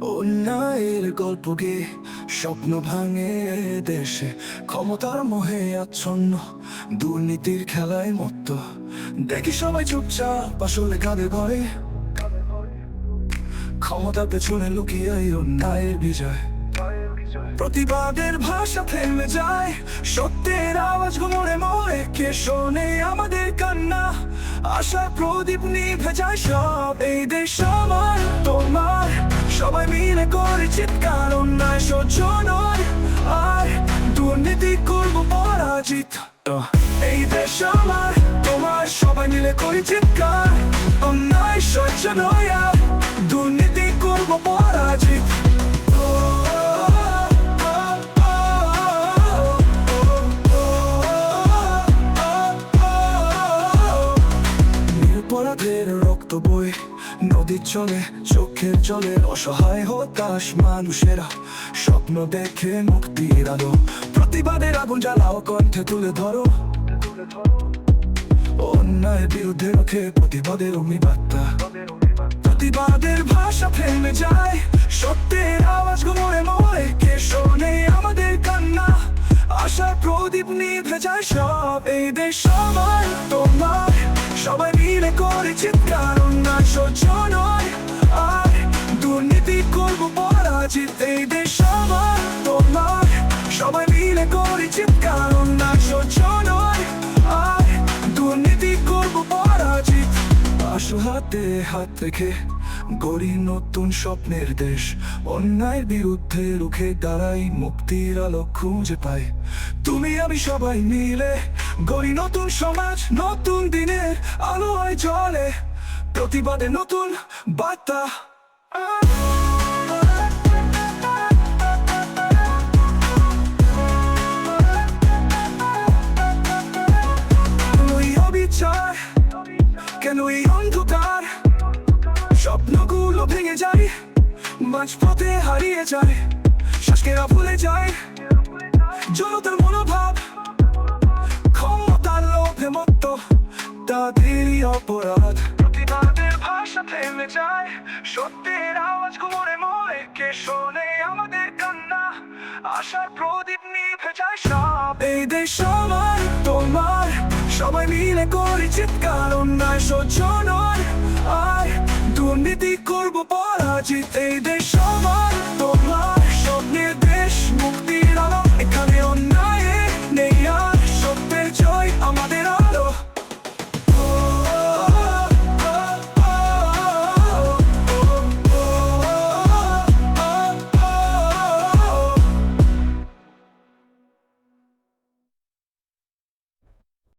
অন্যায়ের স্বপ্ন ভাঙে দেশে, ক্ষমতার মোহে আচ্ছন্ন, দুর্নীতির খেলায় মত্ত। দেখি সবাই চুপচাপ, আসলে ক্ষমতার পেছনে অন্যায়ের বিজয়। প্রতিবাদের ভাষা থেমে যায়, সত্যের আওয়াজ ঘুমরে মরে, কে শোনে আমাদের কান্না? আশা প্রদীপ নিভে যায় সব, এই দেশ আমার মিলে করে চিৎকার, অন্যায় সহ্য নয়। আর দুর্নীতি করব পরাজিত। এই দেশ আমার, তোমার সবাই মিলে করি চিৎকার, অন্যায় সহ্য নয় আর দুর্নীতি করব পরাজিত। নিরপরাধের রক্ত বই নদীর চলে চোখের জলে অসহায় হতাশ মানুষেরা। স্বপ্ন দেখে মুক্তির আলো, প্রতিবাদের আগুন জ্বালাও, কণ্ঠে তুলে ধরো। অন্যায়ের বিরুদ্ধে রক্ষে প্রতিবাদের অগ্নিবার্তা। প্রতিবাদের ভাষা ফেলে যায়, সত্যের আওয়াজ ঘুমোয় মরে কে শোনে আমাদের কান্না? আশার প্রদীপ নিভে যায় সব, এই দেশ সবার তোমার। সবাই মিলে করে চিৎকার সহ্য আর দুর্নীতি করব পরাজিত এই দেশ সবার, তোমার সবাই মিলে করে চিৎকার অন্যায় সহ্য আর দুর্নীতি করব পরাজিত। আসো হাতে হাত রেখে গড়ি নতুন স্বপ্নের দেশ, অন্যায়ের বিরুদ্ধে রুখে দাঁড়াই মুক্তির আলো খুঁজে পাই। তুমি, আমি সবাই মিলে গড়ি নতুন সমাজ, নতুন দিনের আলোয় জলে প্রতিবাদে নতুন বার্তা। কেন এই অন্ধকার, স্বপ্নগুলো ভেঙে যায়, মাঝপথে হারিয়ে যায় শ্বাসকেরা ভুলে যায় জনতার মনোভাব, ক্ষমতার লোভে মত্ত তাদেরই অপরাধ। প্রতিবাদের ভাষা থেমে যায়। সত্যের আওয়াজ ঘুমরে মরে, কে শোনে আমাদের কান্না? আশার প্রদীপ নিভে যায় সব। এই দেশ আমার তোমার, সবাই মিলে করি চিৎকার, অন্যায় সহ্য নয়। আর দুর্নীতি করব পরাজিত। এই দেশ আমার তোমার, স্বপ্নের দেশ এখানে